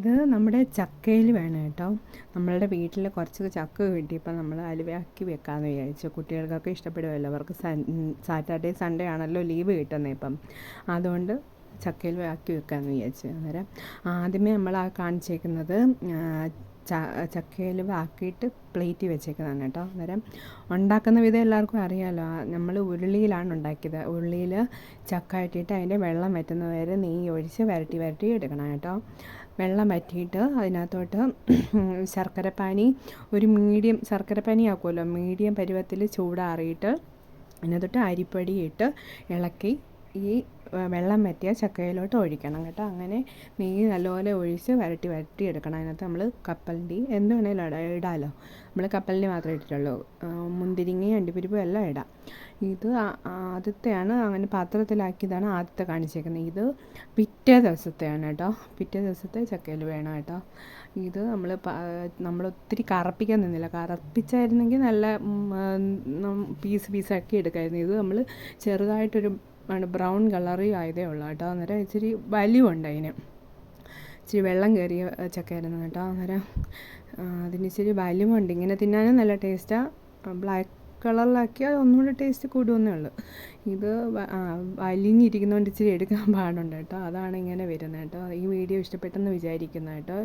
ഇത് നമ്മുടെ ചക്കയിൽ വേണം കേട്ടോ. നമ്മളുടെ വീട്ടിൽ കുറച്ച് ചക്ക കിട്ടിയപ്പോൾ നമ്മൾ അലുവയാക്കി വെക്കാമെന്ന് വിചാരിച്ചു. കുട്ടികൾക്കൊക്കെ ഇഷ്ടപ്പെടുമല്ലോ അവർക്ക് സാറ്റർഡേ സൺഡേ ആണല്ലോ ലീവ് കിട്ടുന്നത് ഇപ്പം. അതുകൊണ്ട് ചക്കയിൽ ആക്കി വെക്കാമെന്ന് വിചാരിച്ചു. അന്നേരം ആദ്യമേ നമ്മൾ ആ കാണിച്ചേക്കുന്നത് ചക്കയിൽ ആക്കിയിട്ട് പ്ലേറ്റ് വെച്ചേക്കുന്നതാണ് കേട്ടോ അന്നേരം ഉണ്ടാക്കുന്ന വിധം എല്ലാവർക്കും അറിയാമല്ലോ നമ്മൾ ഉരുളിയിലാണ് ഉണ്ടാക്കിയത്. ഉരുളിയിൽ ചക്ക ഇട്ടിട്ട് അതിന്റെ വെള്ളം വറ്റുന്നത് വരെ നെയ്യ് ഒഴിച്ച് വരട്ടി വരട്ടി എടുക്കണം കേട്ടോ. വെള്ളം വറ്റിയിട്ട് അതിനകത്തോട്ട് ശർക്കരപ്പാനി ഒരു മീഡിയം ശർക്കരപ്പാനി ആക്കുമല്ലോ മീഡിയം പരുവത്തിൽ ചൂടാറിയിട്ട് അതിനകത്തോട്ട് അരിപ്പൊടി ഇട്ട് ഇളക്കി ഈ വെള്ളം വറ്റിയാൽ ചക്കയിലോട്ട് ഒഴിക്കണം കേട്ടോ. അങ്ങനെ നെയ്യ് നല്ലപോലെ ഒഴിച്ച് വരട്ടി വരട്ടി എടുക്കണം. അതിനകത്ത് നമ്മൾ കപ്പലിന്റെ എന്ത് വേണേലും ഇടാം ഇടാമല്ലോ നമ്മൾ കപ്പലിന്റെ മാത്രമേ ഇട്ടിട്ടുള്ളൂ. മുന്തിരിങ്ങയും അണ്ടിപ്പരിപ്പും എല്ലാം ഇടാം. ഇത് ആദ്യത്തെയാണ്. അങ്ങനെ പാത്രത്തിലാക്കിയതാണ് ആദ്യത്തെ കാണിച്ചേക്കുന്നത്. ഇത് പിറ്റേ ദിവസത്തെയാണ് കേട്ടോ. പിറ്റേ ദിവസത്തെ ചക്കയിൽ വേണം കേട്ടോ. ഇത് നമ്മൾ നമ്മൾ ഒത്തിരി കറപ്പിക്കാൻ നിന്നില്ല. കറപ്പിച്ചായിരുന്നെങ്കിൽ നല്ല പീസ് പീസാക്കി എടുക്കായിരുന്നു. ഇത് നമ്മൾ ചെറുതായിട്ടൊരു ബ്രൗൺ കളറി ആയതേ ഉള്ളൂ കേട്ടോ. അന്നേരം ഇച്ചിരി ഉണ്ട് അതിന്. ഇച്ചിരി വെള്ളം കയറിയ ചക്കയായിരുന്നു കേട്ടോ. അന്നേരം അതിന് ഇച്ചിരി വലിവുണ്ട് ഇങ്ങനെ തിന്നാനും നല്ല ടേസ്റ്റാണ് ബ്ലാക്ക് കളറിലാക്കിയാൽ ഒന്നുകൂടെ ടേസ്റ്റ് കൂടുമെന്നേ ഉള്ളൂ. ഇത് വലിഞ്ഞിരിക്കുന്നതുകൊണ്ട് ഇച്ചിരി എടുക്കാൻ പാടുണ്ട് കേട്ടോ. അതാണ് ഇങ്ങനെ വരുന്നത് കേട്ടോ. ഈ വീഡിയോ ഇഷ്ടപ്പെട്ടെന്ന് വിചാരിക്കുന്നു കേട്ടോ.